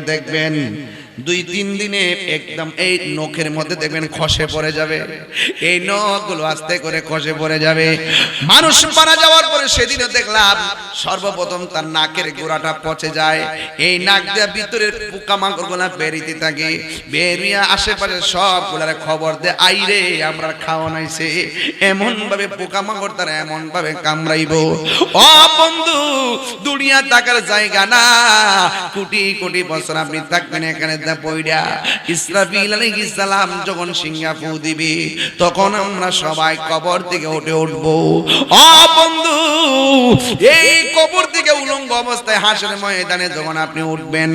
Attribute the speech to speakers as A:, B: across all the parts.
A: দেখবেন। দুই, তিন দিনে একদম এই নখের মধ্যে দেখবেন খসে পড়ে যাবে। এই নখগুলো আস্তে করে খসে পড়ে যাবে। মানুষ মারা যাওয়ার পরে সেদিনও দেখলাম সর্বপ্রথম তার নাকের গোড়াটা পচে যায়। এই নাক দিয়ে ভিতরের পোকামাকড়গুলা বেরিতে থাকে। বেরিয়ে আশেপাশে সবগুলার খবর দে আইরে, আমরা খাওয়া নাইছে এমন ভাবে পোকামাকড় তারা এমন ভাবে কামড়াইব। ও বন্ধু, দুনিয়া টাকার জায়গা না। কোটি কোটি বছর আপনি থাকবেন এখানে। দা পইড়া ইসরাফিল আলাইহিস সালাম যখন সিঙ্গাপু দিবে, তখন আমরা সবাই কবর থেকে উঠে উঠব। ও বন্ধু, এই কবর থেকে উলঙ্গ অবস্থায় হাসের ময়দানে যখন আপনি উঠবেন,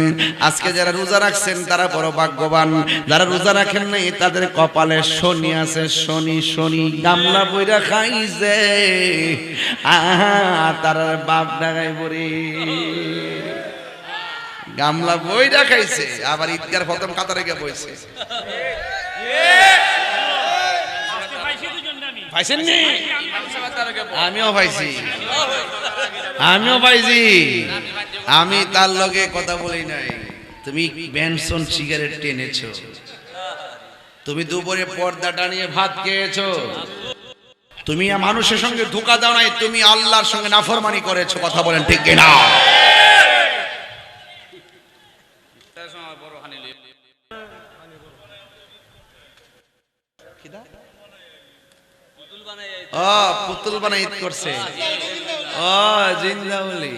A: আজকে যারা রোজা রাখছেন তারা বড় ভাগ্যবান। যারা রোজা রাখেন নাই, তাদের কপালে শনি আছে, শনি শনি গামলা বইরা খাইছে। আহা তার বাপ ডাগাই বরে গামলা বই দেখাইছে আবার ঈদগার প্রথম কাতারে গিয়ে বইছে। আমিও পাইছি। আমিও পাইছি। আমি তার লগে কথা বলি নাই। তুমি বেনসন সিগারেট টেনেছো। তুমি দুপুরে পর্দাটা নিয়ে ভাত খেয়েছো। তুমি মানুষের সঙ্গে ধোকা দাও নাই তুমি আল্লাহর সঙ্গে নাফরমানি করেছ কথা বলেন ঠিক না ও পুতুল বানাই করছে। ও, জিন্দাউলি।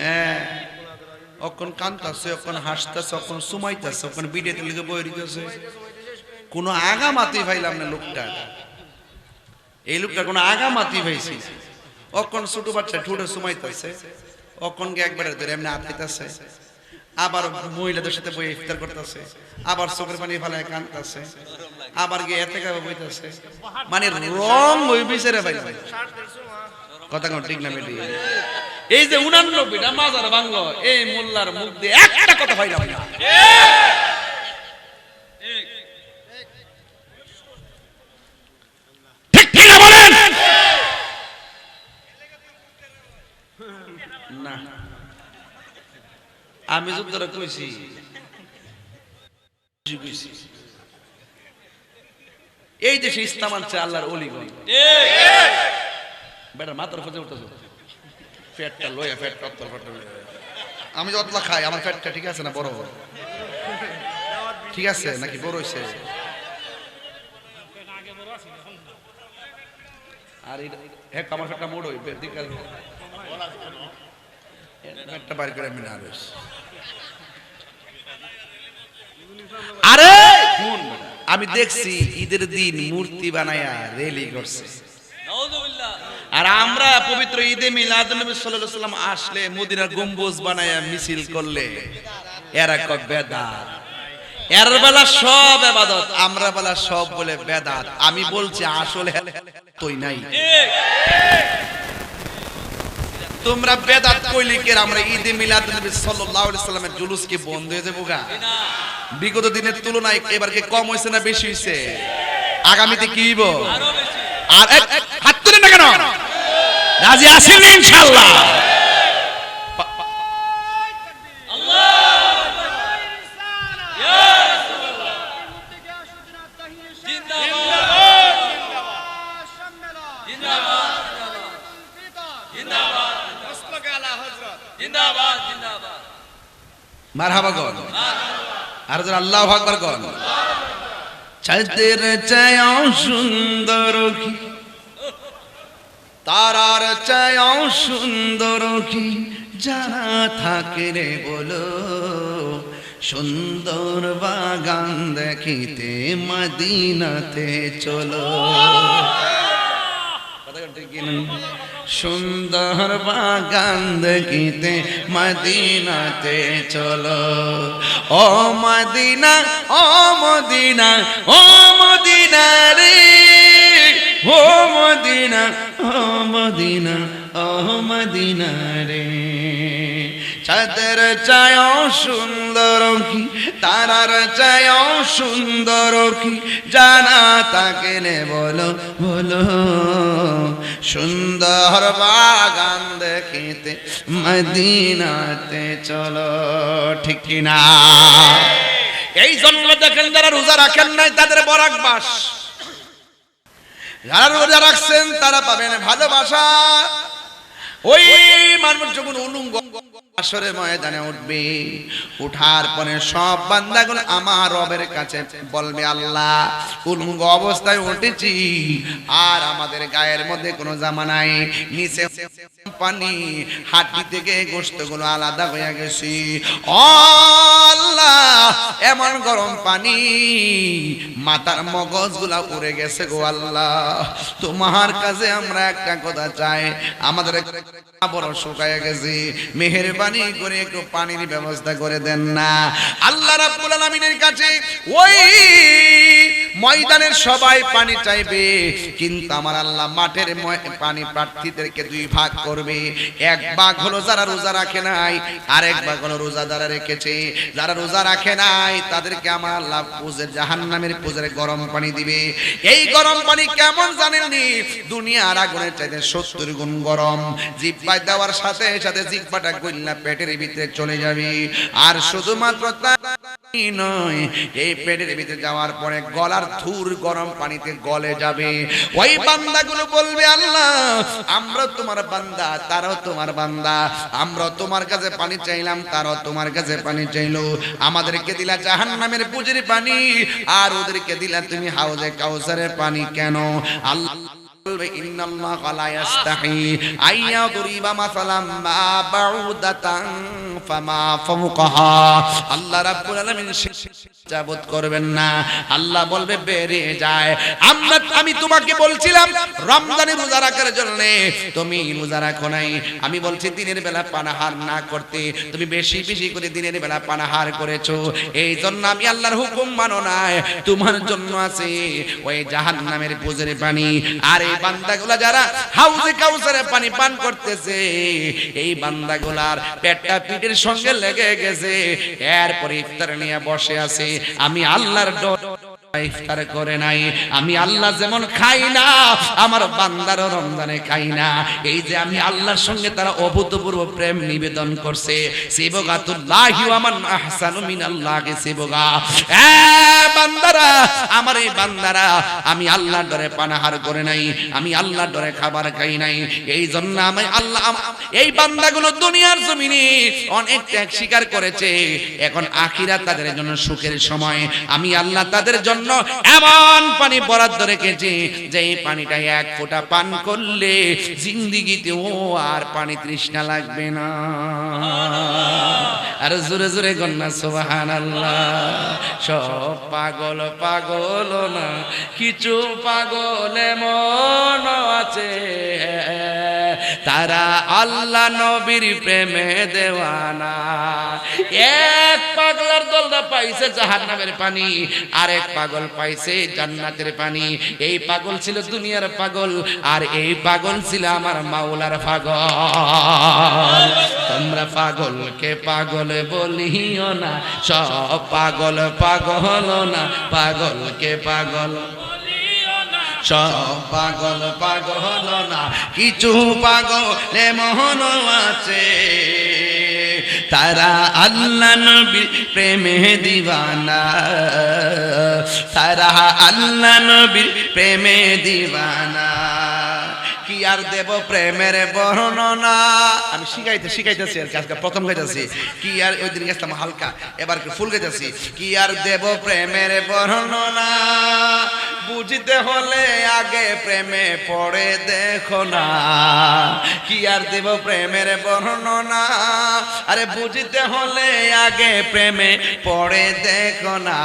A: হ্যাঁ। অখন কান্তাছে অখন হাসতাছে অখন সুমাইতাছে অখন বিডেতে লিখে বই দিতেছে কোনো আগামাতি পাইলাম না লোকটা। এই লোকটা কোনো আগামাতি পাইছি অখন ছোট বাচ্চা ঠুটে সুমাইতাছে অখন গে একবারে ধরে এমনি আটকাইতাছে আবার মহিলাদের সাথে বই ইফতার করতেছে, আবার চোখের পানি ফেলায় কানতেছে আবার গিয়ে এতে কাবে বইতেছে। মানে রং ওই বিচারে ভাই। কথা কোন ঠিক না মেডি এই যে উনানব্বইটা মাজার ভাঙ্গ, এই মোল্লার মুখ দিয়ে একটা কথা পাইলাম না। না আমি যুদ্ধরা কইছি কইছি। এই দেশে ইসলাম আনছে আল্লাহর অলিগণ। বেটা মাথার ফজে উঠতেছ। ফ্যাটটা লয়া ফ্যাট কত্তর ফট আমি যতলা খাই আমার ফ্যাটটা ঠিক আছে না বড়? ঠিক আছে নাকি বড় হইছে? আর হ্যাঁ আমার ফ্যাটটা মোড় হইবে দিকে ফ্যাটটা বাইর করে আমি না আরে! শুন, আমি দেখছি ঈদের দিন মূর্তি বানায়া রেলি করছে। আর আমরা পবিত্র ঈদে মিলাদ নবী সাল্লাল্লাহু সাল্লাম আসলে মদিনার গম্বুজ বানায়া মিছিল করলে। এরা কয় বেদাত। এর বেলা সব ইবাদত আমরা বেলা সব বলে বেদাত। আমি বলছি আসলে তুই নাই। তোমরা বেদাত কইলি কে আমরা ঈদে মিলাদ নবী সাল্লাল্লাহু আলাইহি সাল্লামের জুলুস কি বন্ধ হয়ে যাব গা? বিগত দিনের তুলনায় এবার কি কম হয়েছে না বেশি হয়েছে আগামীতে কি হইব? আর হাত তুলেন না কেন? রাজি আছেন ইনশাআল্লাহ? মারহাবা গন আর যারা আল্লাহু আকবার গন চাঁদের চায়াও সুন্দর তারার চায়াও সুন্দর কি যারা থাকে রে বলো, সুন্দর বাগান দেখিতে মদিনাতে চলো। সুন্দর বাগান দেখিতে মদিনাতে চলো। ও মদিনা ও মদিনা ও মদিনা রে। ও মদিনা ও মদিনা ও মদিনা রে। চাঁদের চায় সুন্দর কি, তারার চায় সুন্দর কি, জানা তাকে নে বলো বলো। সুন্দর বাগান দেখিতে মদিনাতে চলো, ঠিক কিনা? এই জন্য দেখেন যারা রোজা রাখেন নাই, তাদের বরাক বাস। যারা রোজা রাখছেন, তারা পাবেন ভালোবাসা। ওই মানুষ যখন উলুঙ্গ আসরের ময়দানে উঠবে উঠার পরে সব বান্দাগুলো আমার রবের কাছে বলবে আল্লাহ উলুঙ্গ অবস্থায় উঠেছি আর আমাদের গায়ের মধ্যে কোনো জামা নাই। নিচে পানি হাঁটি থেকে গোস্তগুলো আলাদা হয়ে গেছি। ও আল্লাহ এমন গরম পানি মাথার মগজগুলা উড়ে গেছে গো আল্লাহ। তোমার কাছে আমরা একটা কথা চাই আমাদের padre. padre. বড় শুকায় গেছি। মেহেরবানি করে একটু পানির ব্যবস্থা করে দেন না। আল্লাহ রাব্বুল আলামিনের কাছে ওই ময়দানের সবাই পানি চাইবে, কিন্তু আমার আল্লাহ মাঠের পানি প্রার্থীদেরকে দুই ভাগ করবে। এক ভাগ হলো যারা রোজা রাখে নাই ভাগ হলো রোজা রেখেছে। যারা রোজা রাখে নাই, তাদেরকে আমার আল্লাহ পুজের জাহান্নামের পুজের গরম পানি দিবে। এই গরম পানি কেমন জানেননি? দুনিয়ার আগুনের চাইতে সত্তর গুণ গরম। জিব্বায় দেওয়ার সাথে সাথে জিব্বাটা গইল্লা পেটের ভিতরে চলে যাবে। আর শুধুমাত্র তোমার কাছে পানি চাইলাম তোমার কাছে পানি চাইলো। আমাদেরকে দিলা জাহান্নামের পুজের পানি, আর ওদেরকে দিলা তুমি হাউজে কাউসারের পানি কেন? আল্লাহ বলবে ইন্নাল্লাহ লা ইয়াস্তাহি আইয়া দুরিবা মাসালাম মা বাউদাতান আমি বলছি, দিনের বেলা পানাহার না করতে। তুমি বেশি বেশি করে দিনের বেলা পানাহার করেছ। এই জন্য আমি আল্লাহর হুকুম মানো নাই। তোমার জন্য আছে ওই জাহান্নামের পুজের পানি। আর এই বান্দাগুলা যারা হাউজে কাউসারে পানি পান করতেছে, এই বান্দাগুলার পেটটা পিঠের সঙ্গে লেগে গেছে। এরপরে ইফতার নিয়ে বসে আছে। আমি আল্লাহর ইফতার করে নাই। আমি আল্লাহ যেমন খাই না, আমার বান্দার রমজানে খাই না। এই যে আমি আল্লাহর সঙ্গে তারা অভূতপূর্ব প্রেম নিবেদন করছে, সেবগাতুল্লাহি ওয়া মান আহসানু মিনাল্লাহি সেবগা। এ বান্দারা, আমার এই বান্দারা, আমি আল্লাহর ডরে পানাহার করে নাই, আমি আল্লাহর ডরে খাবার খাই নাই। এই জন্য আমি আল্লাহ এই বান্দাগুলো দুনিয়ার জমিনে অনেক ত্যাগ স্বীকার করেছে। এখন আখিরা তাদের জন্য সুখের সময়। আমি আল্লাহ তাদের জন্য এমন পানি বরাদ্দ রেখেছি যে পানিটা এক ফোঁটা পান করলে জিন্দিগিতে ও আর পানি তৃষ্ণা লাগবে না। আর জোরে জোরে গন্না আল্লাহ সব পাগল পাগল না, কিছু পাগল মন আছে। তারা আল্লাহ নবীর প্রেমে দেওয়ানা। এক পাইছে জাহান্নামের পানি, আরেক পাগল পাইছে জান্নাতের পানি। এই পাগল ছিল দুনিয়ার পাগল, আর এই পাগল ছিল আমার মাওলার পাগল। তোমরা পাগলকে পাগল বলিও না, সব পাগল পাগল না, পাগলকে পাগল সব পাগল পাগল না। কিছু পাগল মোহন আছে। তারা আল্লাহ নবীর প্রেমে দিবানা তারা আল্লাহ নবীর প্রেমে কি আর দেব প্রেমের বর্ণনা। আমি শিখাইতে শিখাইতেছি আর আজকে প্রথম গাইতেছি। কি আর ওই দিন গেছিলাম হালকা, এবার কি ফুল গাইতেছি। কি আর দেব প্রেমের বর্ণনা। বুঝতে হলে আগে প্রেমে পড়ে দেখো না। কি আর দেব প্রেমের বর্ণনা। আরে বুঝতে হলে আগে প্রেমে পড়ে দেখো না।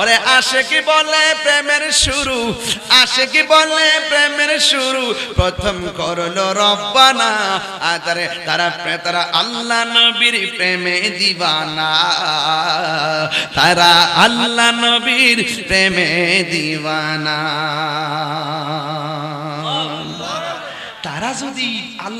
A: ওরে আসে কি বলে প্রেমের শুরু? আসে কি বলে প্রেমের শুরু? প্রথম করল রব্বানা, আদারে তারে তারা প্রেতারা আল্লাহ নবীর প্রেমে দিবানা। তারা আল্লাহ নবীর প্রেমে দিবানা।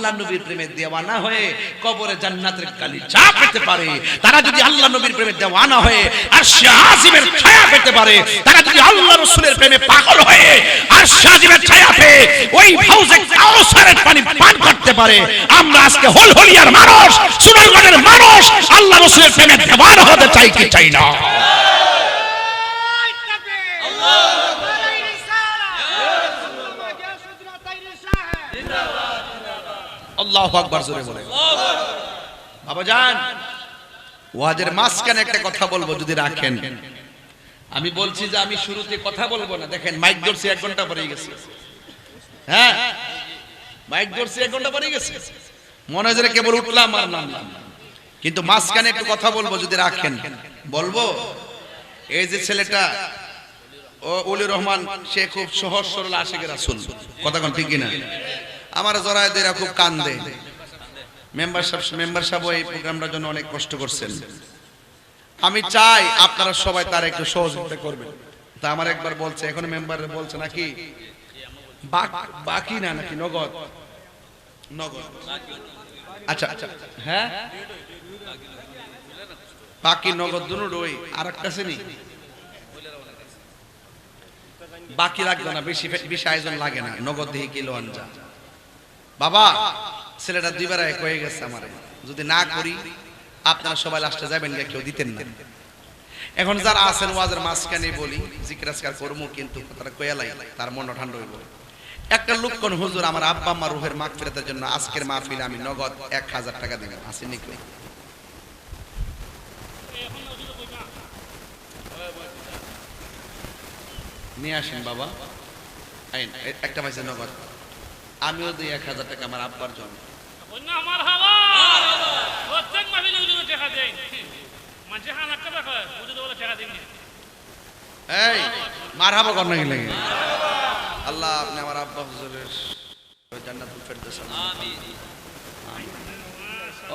A: আল্লাহ নবীর প্রেমে দেওয়ানা হয়ে কবরে জান্নাতের গালি চা পেতে পারে। তারা যদি আল্লাহ নবীর প্রেমে দেওয়ানা হয়ে আর শাহিমের ছায়া পেতে পারে, তারা যদি আল্লাহ রসুলের প্রেমে পাগল হয়ে আর শাহিমের ছায়া পেয়ে ওই হাউসে কাউসারের পানি পান করতে পারে। আমরা আজকে হলহলিয়ার মানুষ সুনাইগঞ্জের মানুষ, আল্লাহ রসুলের প্রেমে দেওয়ানা হতে চাই কি চাই না? আল্লাহ জোরে বলে। বাবা যান। ওয়াজের মাঝখানে একটা কথা বলব যদি রাখেন। আমি বলছি যে আমি শুরুতে কথা বলব না। দেখেন, মাইক ধরছি, এক ঘণ্টা পরে গেছে। হ্যাঁ? মাইক ধরছি, এক ঘণ্টা পরে গেছে। মনে হয় কেবল উঠলাম আর নামলাম। কিন্তু মাঝখানে একটু কথা বলব যদি রাখেন। বলব, এই যে ছেলেটা, ও অলি রহমান, সে খুব সহজ সরল আশেকের আসুন কথা কোন ঠিক কিনা? আমার জরায় দেরা খুব কান্দে। মেম্বার সাহেব মেম্বার প্রোগ্রামটার জন্য অনেক কষ্ট করছেন। আমি চাই আপনারা সবাই তার একটু সহযোগিতা করবেন। তা আমার একবার বলছে, এখন মেম্বার বলছে নাকি, বাকি না নাকি নগদ? নগদ। আচ্ছা আচ্ছা হ্যাঁ? বাকি নগদ দুটোই আর একটা শ্রেণি বাকি লাগবে না, বেশি বেশি আয়োজন লাগে না, নগদ দিয়ে কিলো আনজা বাবা, ছেলেটা দুইবার এক হয়ে গেছে আমার। যদি না করি, আপনারা সবাই লাস্টে যাবেন গিয়ে কেউ দিতেন না। এখন যারা আছেন ওয়াজের মাঝখানে বলি জিজ্ঞাসকার করব কিন্তু কথাটা কয়ালাই তার মন ঠান্ডা হইব। একটা লোক কোন হুজুর আমার আব্বা আমার রুহের মাগ ফেরতের জন্য আজকের মাহফিলে আমি নগদ এক হাজার টাকা দিবেন। আসেনি কই নিয়ে আসেন বাবা। একটা পাইছে নগদ। আমিও দিই এক হাজার টাকা আমার আব্বার জন্য। এই মার হাবা কর নাকি লাগে? আল্লাহ আপনি আমার আব্বা হুজুরের জান্নাতুল ফেরদৌস আমিন।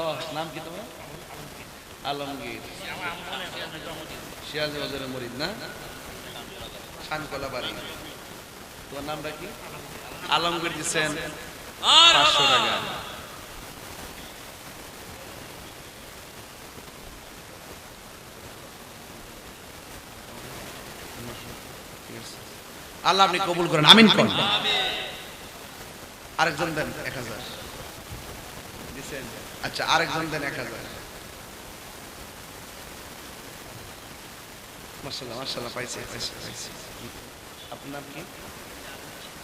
A: ও নাম কি তোমার? আলমগীর। বাজারের মরিদ না? শানকলা বাড়ি। তোমার নামটা কি? আলমগীর দিচ্ছেন পাঁচশো টাকা। আল্লাহ আপনি কবুল করেন। আমিন কোন আরেকজন দেন এক হাজার? আচ্ছা আরেকজন দেন এক হাজার। মার্শাল্লাহ মার্শাল্লাহ পাইছে পাইছে পাইছে। আপনার কি?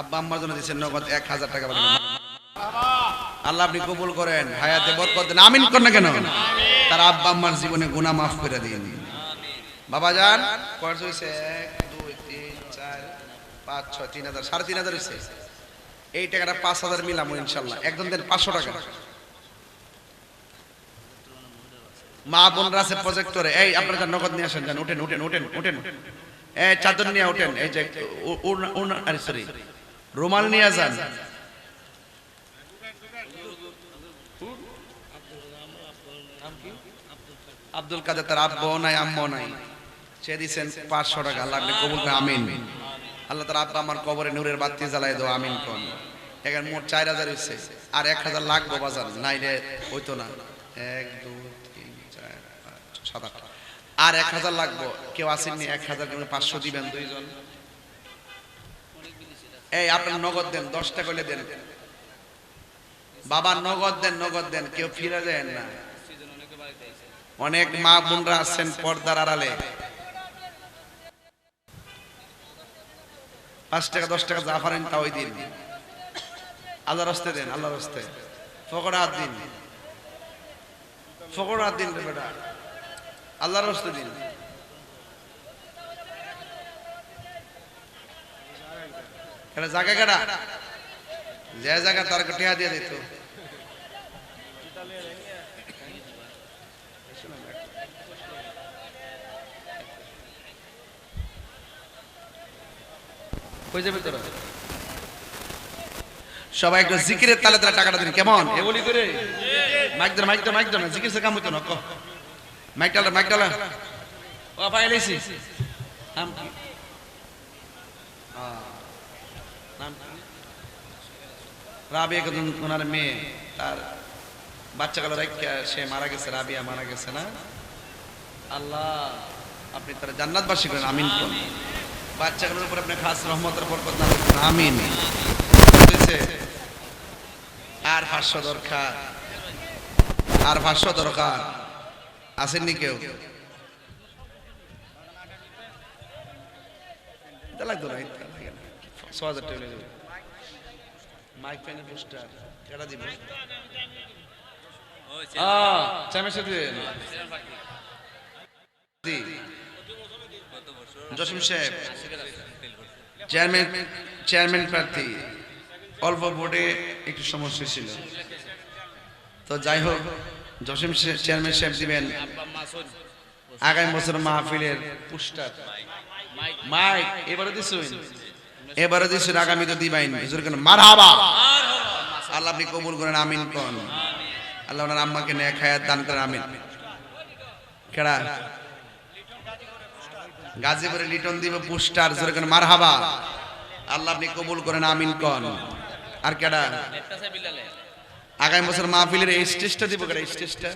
A: আব্বা আম্মার জন্য দিচ্ছেন নগদ এক হাজার টাকা। আল্লাহ আপনি কবুল করেন হায়াতে বরকত দেন আমিন কর না কেন? তার আব্বা আম্মার জীবনে গুনাহ মাফ করে দিন। বাবা যান কয়টা হয়েছে এক দুই তিন চার পাঁচ ছয় তিন হাজার সাড়ে তিন হাজার হয়েছে এই টাকাটা পাঁচ হাজার মিলাম ইনশাল্লাহ। একজন দেন পাঁচশো টাকা। মা বোনরা আছে প্রজেক্টরে এই আপনারা যান নগদ নিয়ে আসেন যান উঠেন উঠেন উঠেন উঠেন। এই চাদর নিয়ে উঠেন এই যে সরি রুমাল নিয়ে যান। আব্দুল কাদের তার আব্বাও নাই আম্মাও নাই। সে দিছেন পাঁচশো টাকা আল্লাহ আপনি কবুল আমিন। আল্লাহ তার আব্বা আমার কবরে নূরের বাতি জ্বালাই দাও আমিন কোন। এখানে মোট চার হাজার হয়েছে আর এক হাজার লাগবো বাজার নাই রে হইতো না। এক দুই তিন চার পাঁচ সাত আট। আর এক হাজার লাগবো কেউ আসেননি এক হাজার পাঁচশো দিবেন দুইজন। এই আপনার নগদ দেন দশটা করলে দেন। বাবা, নগদ দেন নগদ দেন, কেউ ফিরে দেন না। অনেক মা বোনরা আছেন পর্দার আড়ালে। পাঁচ টাকা, দশ টাকা যা পারেন তা ওই দিন। আল্লাহ রস্তে দেন আল্লাহ রস্তে ফকড়া হাত দিন। হাত দিন বেটা। আল্লাহর রস্তে দিন। এটা জায়গা কেডা? যে জায়গা তার টিয়া দিয়ে দিত। কই যাবে তোরা। সবাই একটু জিকিরের তালে তালে টাকাটা দিন কেমন? এ বলি করে। মাইক দাও মাইক দাও মাইক না জিকির সে কাম হইতো না ক। মাইক ডালা মাইক ডালা ও পাইলেছি কি আহ, নাম রাবিয়া কদম মেয়ে, তার বাচ্চা কালো রাইখা সে মারা গেছে, রাবিয়া মারা গেছে না? আল্লাহ, আপনি তার জান্নাতবাসী করেন, আমিন কোন বাচ্চাগুলোর উপর আপনি খাস রহমতের বরকত করুন, আমিন। আর পাঁচশো দরকার, আর পাঁচশো দরকার। আসেননি কেউ? লাগতো না না ছ হাজার টাকা লেগে যাবে। মাইক ফ্যানের পোস্টার কেটা দিব। চামের সাথে জসিম সাহেব চেয়ারম্যান চেয়ারম্যান প্রার্থী অল্প ভোটে একটু সমস্যা ছিল। তো যাই হোক জসিম চেয়ারম্যান সাহেব দিবেন আগামী বছর মাহফিলের পুস্টার মাইক এবারে দিছুন এবারে দিছুন আগামী তো দিবাইন হুজুর কেন মারহাবা। আল্লাহ আপনি কবুল করেন, আমিন কোন। আল্লাহ ওনার আম্মাকে নেক হায়াত দান করেন, আমিন। কেডা? গাজীপুরে লিটন দিব পুস্টার, জোরে কেন মারহাবা। আল্লাহ আপনি কবুল করেন, আমিন কোন। আর কেডা? আগামী বছর মাহফিলের এই স্টেজটা দিব কেডা স্টেজটা?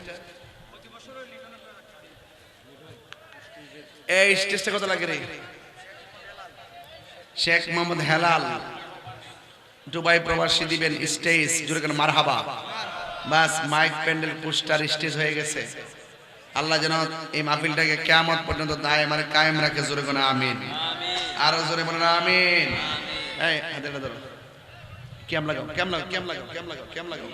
A: এই স্টেজটা কত লাগে রে? শেখ মোহাম্মদ হেলাল, দুবাই প্রবাসী দিবেন স্টেজ জুড়ে মারহাবা। বাস মাইক প্যান্ডেল, পোস্টার, স্টেজ হয়ে গেছে। আল্লাহ যেন এই মাহফিলটাকে কেমন পর্যন্ত দায় মানে কায়েম রাখে, জোরে কোনো আমিন। আরও জোরে বলেন আমিন। কেম লাগাও কেম লাগাও কেম লাগাও কেম লাগাও কেম লাগাও।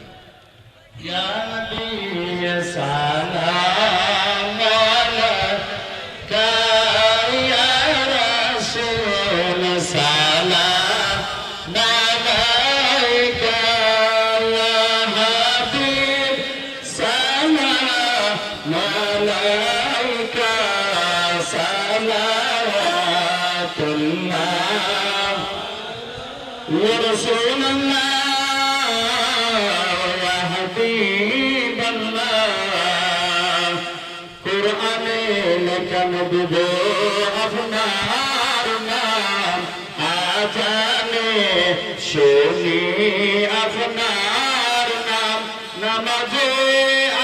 B: কেন দিবে আপনার নাম আজানে শুনি আপনার নাম নামাজে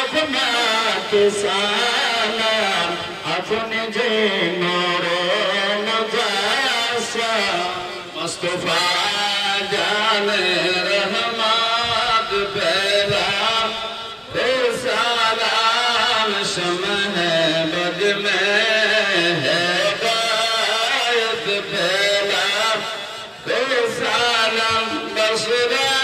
B: আপনাকে সালাম আপনি যে নরেন মস্তফা জানে রহমাদ বেলা সালাম সময় Salam Basra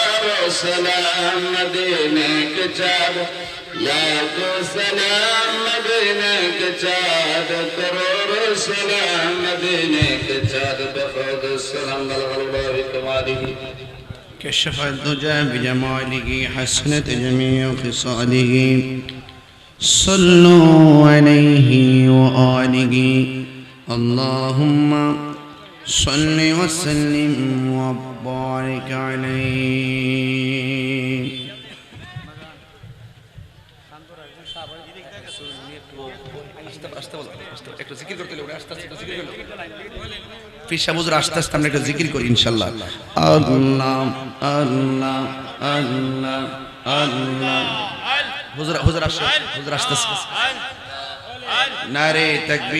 B: سلام مدینے کے چار لاکھ سلام مدینے کے چار کروڑ سلام مدینے کے چار، بخود سلام بالغلبہ کماری
A: کشف الدجا بجماله، حسنت جميع خصاله. صلوا عليه وآله اللهم صل وسلم وبارك عليه ফিসা বুজুর আস্তে আস্তে আমরা একটু জিকির করি ইনশাল্লাহ আল্লাহ আল্লাহ আল্লাহ আল্লাহ হুজুর হুজুর আসছে হুজুর আস্তে আস্তে
C: আল আল
A: নারে তাকবীর